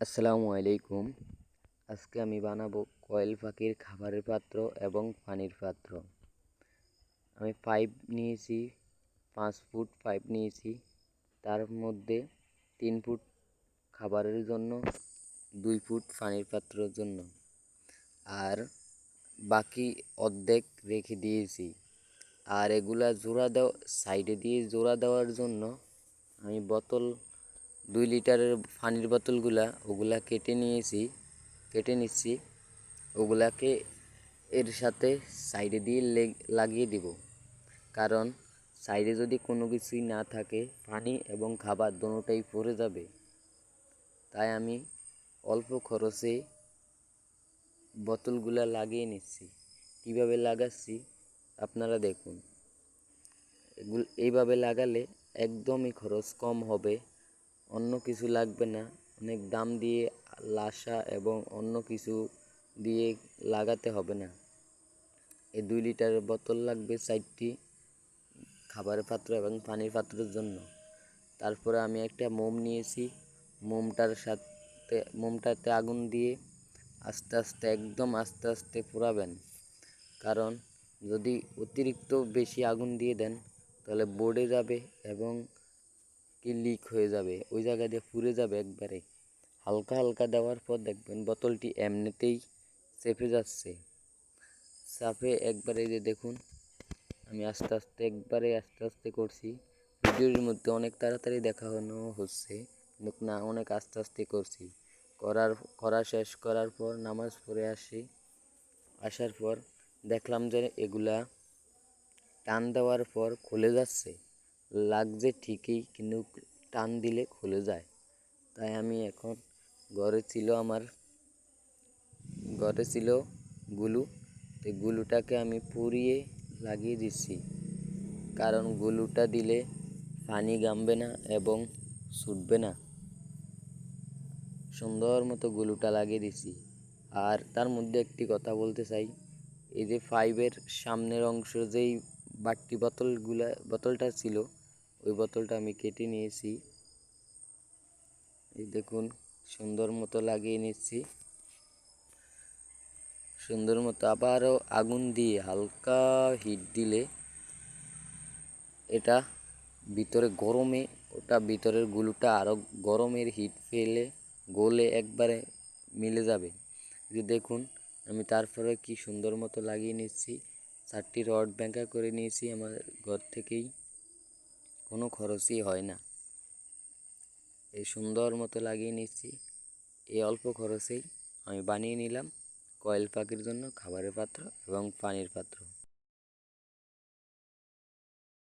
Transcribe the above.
আসসালামু আলাইকুম। আজকে আমি বানাবো কয়েল পাখির খাবারের পাত্র এবং পানির পাত্র। আমি পাইপ নিয়েছি, পাঁচ ফুট পাইপ নিয়েছি। তার মধ্যে তিন ফুট খাবারের জন্য, দুই ফুট পানির পাত্রের জন্য। আর বাকি অর্ধেক রেখে দিয়েছি। আর এগুলা জোড়া দেওয়া সাইডে দিয়ে জোড়া দেওয়ার জন্য আমি বোতল দুই লিটারের পানির বোতলগুলা ওগুলা কেটে নিয়েছি, কেটে নিচ্ছি। ওগুলাকে এর সাথে সাইডে দিয়ে লাগিয়ে দিব। কারণ সাইডে যদি কোনো কিছুই না থাকে, পানি এবং খাবার দোনোটাই পড়ে যাবে। তাই আমি অল্প খরচে বোতলগুলা লাগিয়ে নিচ্ছি। কীভাবে লাগাচ্ছি আপনারা দেখুন। এইভাবে লাগালে একদমই খরচ কম হবে। অন্য কিছু লাগবে না। অনেক দাম দিয়ে লাসা এবং অন্য কিছু দিয়ে লাগাতে হবে না। এই দুই লিটারের বোতল লাগবে চারটি খাবারের পাত্র এবং পানির পাত্রের জন্য। তারপরে আমি একটা মোম নিয়েছি। মোমটার সাথে, মোমটাতে আগুন দিয়ে আস্তে আস্তে, একদম আস্তে আস্তে পোড়াবেন। কারণ যদি অতিরিক্ত বেশি আগুন দিয়ে দেন, তাহলে বোর্ডে যাবে এবং কি লিক হয়ে যাবে, ওই জায়গা দিয়ে পুড়ে যাবে একবারে। হালকা হালকা দেওয়ার পর দেখবেন বোতলটি এমনিতেই চেপে যাচ্ছে। চাপে একবারে যে দেখুন, আমি আস্তে আস্তে, একবারে আস্তে আস্তে করছি। ভিডিওর মধ্যে অনেক তাড়াতাড়ি দেখানো হচ্ছে, কিন্তু না, অনেক আস্তে আস্তে করছি। করার, করা শেষ করার পর, নামাজ পড়ে আসি। আসার পর দেখলাম যে এগুলা টান দেওয়ার পর খুলে যাচ্ছে। লাগছে ঠিকই, কিন্তু টান দিলে খুলে যায়। তাই আমি এখন ঘরে ছিল আমার, ঘরে ছিল গুলু। তো গুলুটাকে আমি পুড়িয়ে লাগিয়ে দিচ্ছি। কারণ গুলুটা দিলে পানি গামবে না এবং ছুটবে না। সুন্দর মতো গুলুটা লাগিয়ে দিছি আর তার মধ্যে একটি কথা বলতে চাই। এই যে ফাইভের সামনের অংশ যেই বাট্টি বোতলগুলা, বোতলটা ছিল ওই বোতলটা আমি কেটে নিয়েছি। এই দেখুন, সুন্দর মতো লাগিয়ে নিচ্ছি। সুন্দর মতো আবারও আগুন দিয়ে হালকা হিট দিলে এটা ভিতরে গরমে, ওটা ভিতরের গুলুটা আরও গরমের হিট পেলে, গলে একবারে মিলে যাবে। যে দেখুন, আমি তারপরে কি সুন্দর মতো লাগিয়ে নিচ্ছি। চারটি রড ব্যাঙ্কা করে নিয়েছি আমার ঘর থেকেই। কোনো খরচই হয় না। এই সুন্দর মতো লাগিয়ে নিচ্ছি। এই অল্প খরচেই আমি বানিয়ে নিলাম কয়েল পাখির জন্য খাবারের পাত্র এবং পানির পাত্র।